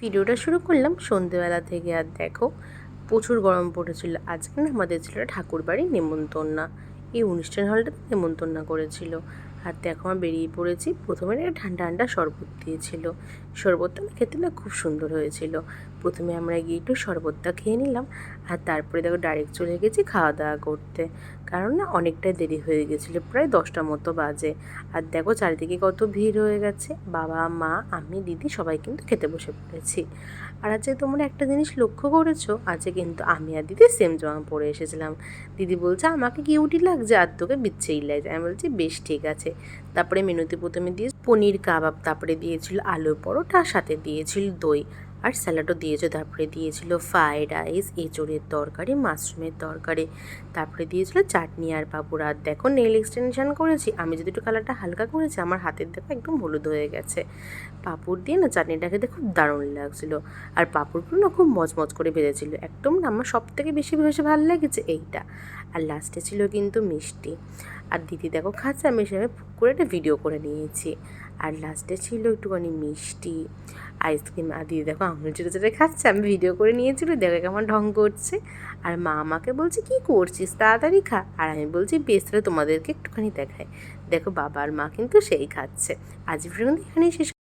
ভিডিওটা শুরু করলাম সন্ধেবেলা থেকে। আর দেখো, প্রচুর গরম পড়েছিল। আজকে না আমাদের ছিল ঠাকুর বাড়ির নেমন্তন্না। এই অনুষ্ঠান হলটাতে নেমন্তন্না করেছিল। আর দেখো আমরা বেরিয়ে পড়েছি। প্রথমে না ঠান্ডা ঠান্ডা শরবত দিয়েছিল। শরবতটা খেতে না খুব সুন্দর হয়েছিল। প্রথমে আমরা গিয়ে একটু শরবতটা খেয়ে নিলাম আর তারপরে দেখো ডাইরেক্ট চলে গেছি খাওয়া দাওয়া করতে। কারণ না অনেকটাই দেরি হয়ে গেছিল, প্রায় দশটা মতো বাজে। আর দেখো চারিদিকে কত ভিড় হয়ে গেছে। বাবা, মা, আমি, দিদি সবাই কিন্তু খেতে বসে পড়েছি। আর আজকে তোমরা একটা জিনিস লক্ষ্য করেছ? আজকে কিন্তু আমি আর দিদি সেম জামা পরে এসেছিলাম। দিদি বলছে, আমাকে কিউটি লাগছে? আর তোকে বিচ্ছেই লাগছে। আমি বলছি, বেশ ঠিক আছে। তারপরে মেনুতে প্রথমে দিয়ে পনির কাবাব তারপরে দিয়েছিল আলুর পরোটা সাথে দিয়েছিল দই। আর স্যালাডও দিয়েছে তারপরে দিয়েছিল ফ্রাইড রাইস, এঁচড়ের তরকারি, মাশরুমের তরকারি, তারপরে দিয়েছিল চাটনি আর পাঁপড়। আর দেখো নেল এক্সটেনশন করেছি, আমি যদি একটু কালারটা হালকা করেছি, আমার হাতের দেখো একদম হলুদ হয়ে গেছে। পাঁপড় দিয়ে না চাটনিটা খেতে খুব দারুণ লাগছিল। আর পাঁপড়গুলো না খুব মজমজ করে ভেজেছিল, একদম না আমার সব থেকে বেশি বেশি ভালো লেগেছে এইটা। আর লাস্টে ছিল কিন্তু মিষ্টি। আর দিদি দেখো খাচ্ছে, আমি সেভাবে করে একটা ভিডিও করে নিয়েছি। আর লাস্টে ছিল একটুখানি মিষ্টি। আইসক্রিম আর দিদি দেখো আঙুল চেটে চেটে খাচ্ছে, আমি ভিডিও করে নিয়েছিল, দেখো কেমন ঢং করছে। আর মা আমাকে বলছে, কি করছিস? তাড়াতাড়ি খা। আর আমি বলছি, বেশ তোমাদেরকে একটুখানি দেখায় দেখো বাবা আর মা কিন্তু সেই খাচ্ছে। আজ কিন্তু এখানেই শেষ